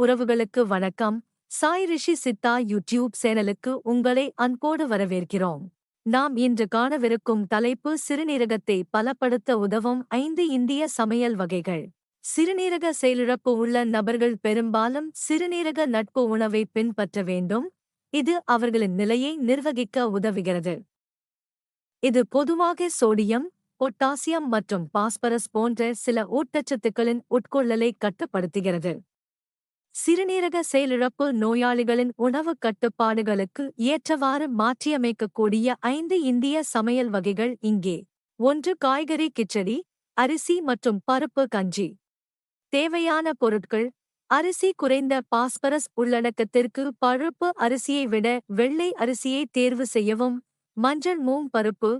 உறவுகளுக்கு வணக்கம். சாய் ரிஷி சித்தா யூடியூப் சேனலுக்கு உங்களை அன்போடு வரவேற்கிறோம். நாம் இன்று காணவிருக்கும் தலைப்பு சிறுநீரகத்தை பலப்படுத்த உதவும் ஐந்து இந்திய சமையல் வகைகள். சிறுநீரக செயலிழப்பு உள்ள நபர்கள் பெரும்பாலும் சிறுநீரக நட்பு உணவை பின்பற்ற வேண்டும். இது அவர்களின் நிலையை நிர்வகிக்க உதவுகிறது. இது பொதுவாக சோடியம் பொட்டாசியம் மற்றும் பாஸ்பரஸ் போன்ற சில ஊட்டச்சத்துக்களின் உட்கொள்ளலை கட்டுப்படுத்துகிறது. சிறுநீரக செயலிழப்பு நோயாளிகளின் உணவு கட்டுப்பாடுகளுக்கு ஏற்றவாறு மாற்றியமைக்கக்கூடிய ஐந்து இந்திய சமையல் வகைகள் இங்கே. ஒன்று காய்கறி கிச்சடி அரிசி மற்றும் பருப்பு கஞ்சி. தேவையான பொருட்கள் அரிசி குறைந்த பாஸ்பரஸ் உள்ளடக்கத்திற்கு பழுப்பு அரிசியை விட வெள்ளை அரிசியை தேர்வு செய்யவும் மஞ்சள் மூங் பருப்பு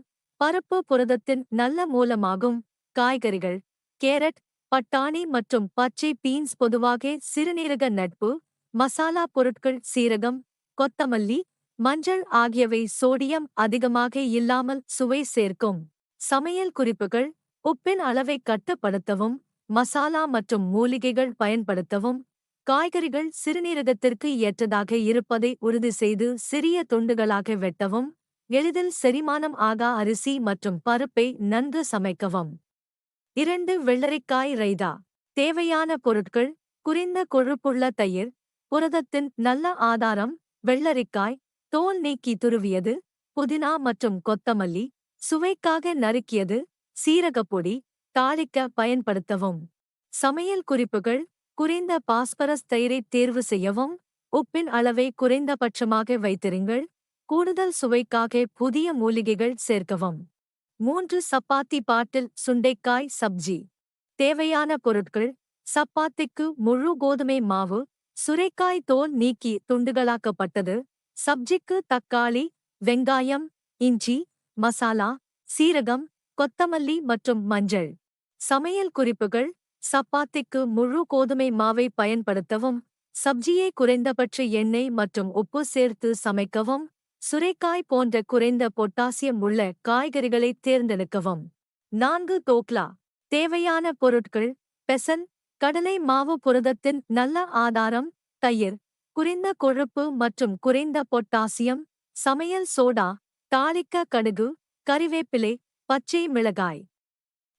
பருப்பு புரதத்தின் நல்ல மூலமாகும். காய்கறிகள் கேரட் பட்டாணி மற்றும் பச்சை பீன்ஸ் பொதுவாக சிறுநீரக நட்பு மசாலா பொருட்கள் சீரகம் கொத்தமல்லி மஞ்சள் ஆகியவை சோடியம் அதிகமாக இல்லாமல் சுவை சேர்க்கும். சமையல் குறிப்புகள் உப்பின் அளவை கட்டுப்படுத்தவும் மசாலா மற்றும் மூலிகைகள் பயன்படுத்தவும் காய்கறிகள் சிறுநீரகத்திற்கு ஏற்றதாக இருப்பதை உறுதி செய்து சிறிய துண்டுகளாக வெட்டவும் எளிதில் செரிமானம் ஆகா அரிசி மற்றும் பருப்பை நன்கு சமைக்கவும். இரண்டு வெள்ளரிக்காய் ரைதா. தேவையான பொருட்கள் குறைந்த கொழுப்புள்ள தயிர் புரதத்தின் நல்ல ஆதாரம் வெள்ளரிக்காய் தோல் நீக்கி துருவியது புதினா மற்றும் கொத்தமல்லி சுவைக்காக நறுக்கியது சீரகப்பொடி தாளிக்க பயன்படுத்தவும். சமையல் குறிப்புகள் குறைந்த பாஸ்பரஸ் தயிரை தேர்வு செய்யவும் உப்பின் அளவை குறைந்தபட்சமாக வைத்திருங்கள் கூடுதல் சுவைக்காக புதிய மூலிகைகள் சேர்க்கவும். மூன்று சப்பாத்தி பாட்டில் சுண்டைக்காய் சப்ஜி. தேவையான பொருட்கள் சப்பாத்திக்கு முழு கோதுமை மாவு சுரைக்காய் தோல் நீக்கி துண்டுகளாக்கப்பட்டது சப்ஜிக்கு தக்காளி வெங்காயம் இஞ்சி மசாலா சீரகம் கொத்தமல்லி மற்றும் மஞ்சள். சமையல் குறிப்புகள் சப்பாத்திக்கு முழு கோதுமை மாவை பயன்படுத்தவும் சப்ஜியை குறைந்தபட்ச எண்ணெய் மற்றும் உப்பு சேர்த்து சமைக்கவும் சுரைக்காய் போன்ற குறைந்த பொட்டாசியம் உள்ள காய்கறிகளை தேர்ந்தெடுக்கவும். நான்கு தோக்லா. தேவையான பொருட்கள் பெசன் கடலை மாவு புரதத்தின் நல்ல ஆதாரம் தயிர் குறைந்த கொழுப்பு மற்றும் குறைந்த பொட்டாசியம் சமையல் சோடா தாளிக்க கடுகு கறிவேப்பிலை பச்சை மிளகாய்.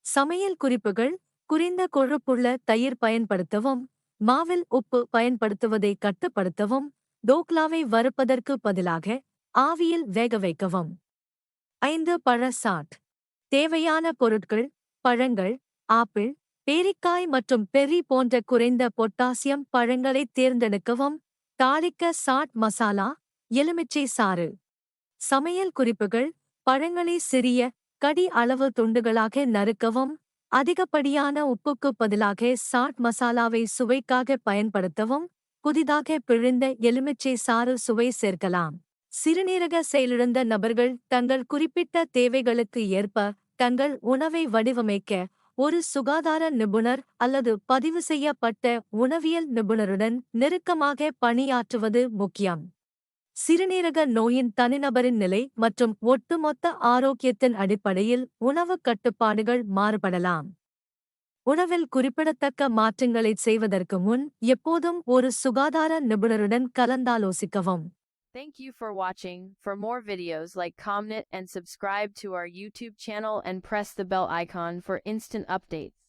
சமையல் குறிப்புகள் குறைந்த கொழுப்புள்ள தயிர் பயன்படுத்தவும் மாவில் உப்பு பயன்படுத்துவதை கட்டுப்படுத்தவும் டோக்லாவை வறுப்பதற்கு பதிலாக ஆவியில் வேக வைக்கவும். ஐந்து பழ சாட். தேவையான பொருட்கள் பழங்கள் ஆப்பிள் பேரிக்காய் மற்றும் பெர்ரி போன்ற குறைந்த பொட்டாசியம் பழங்களை தேர்ந்தெடுக்கவும். தாளிக்க சாட் மசாலா எலுமிச்சை சாறு. சமையல் குறிப்புகள் பழங்களை சிறிய கடி அளவு துண்டுகளாக நறுக்கவும். அதிகப்படியான உப்புக்கு பதிலாக சாட் மசாலாவை சுவைக்காக பயன்படுத்தவும். புதிதாக பிழிந்த எலுமிச்சை சாறு சுவை சேர்க்கலாம். சிறுநீரக செயலிழந்த நபர்கள் தங்கள் குறிப்பிட்ட தேவைகளுக்கு ஏற்ப தங்கள் உணவை வடிவமைக்க ஒரு சுகாதார நிபுணர் அல்லது பதிவு செய்யப்பட்ட உணவியல் நிபுணருடன் நெருக்கமாக பணியாற்றுவது முக்கியம். சிறுநீரக நோயின் தனிநபரின் நிலை மற்றும் ஒட்டுமொத்த ஆரோக்கியத்தின் அடிப்படையில் உணவுக் கட்டுப்பாடுகள் மாறுபடலாம். உணவில் குறிப்பிடத்தக்க மாற்றங்களைச் செய்வதற்கு முன் எப்போதும் ஒரு சுகாதார நிபுணருடன் கலந்தாலோசிக்கவும். Thank you for watching. For more videos like Comnet and subscribe to our YouTube channel and press the bell icon for instant updates.